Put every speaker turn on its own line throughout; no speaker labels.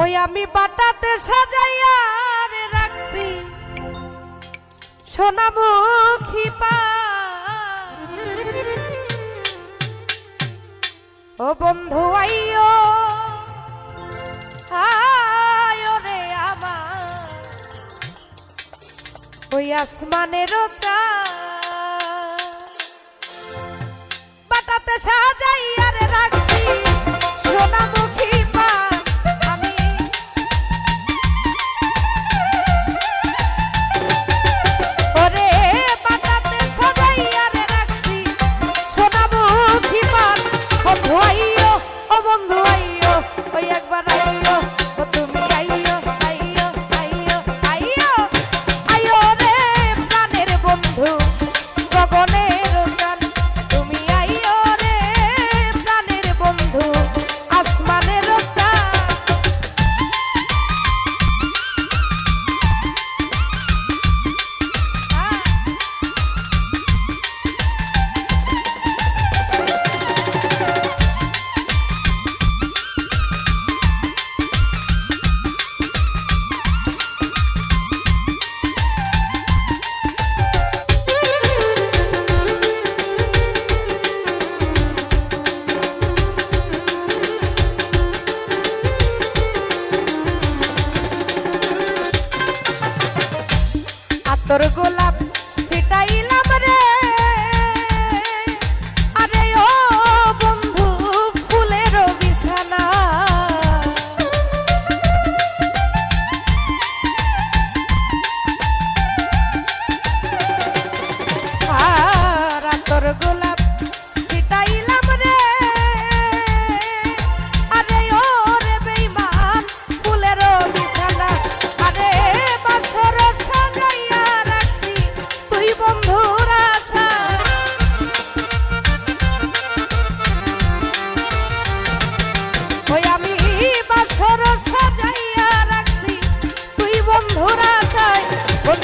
ওই আমি বাটাতে সাজাইয়া রে রাখছি। সোনামুখী পা ও বন্ধু আইও আয়ো রে আমার। ওই আসমানের চা বাটাতে সাজা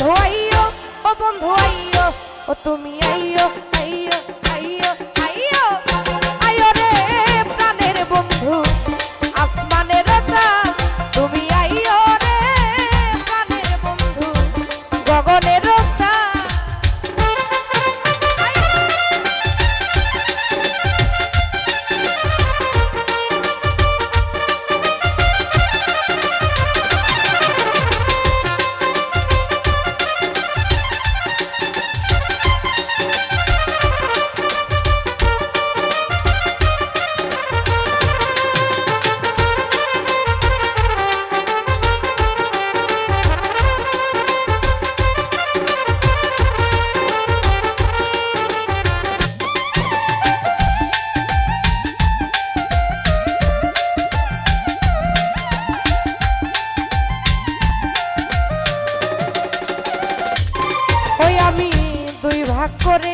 বন্ধু আইও ও বন্ধু আইও ও তুমি আইও corre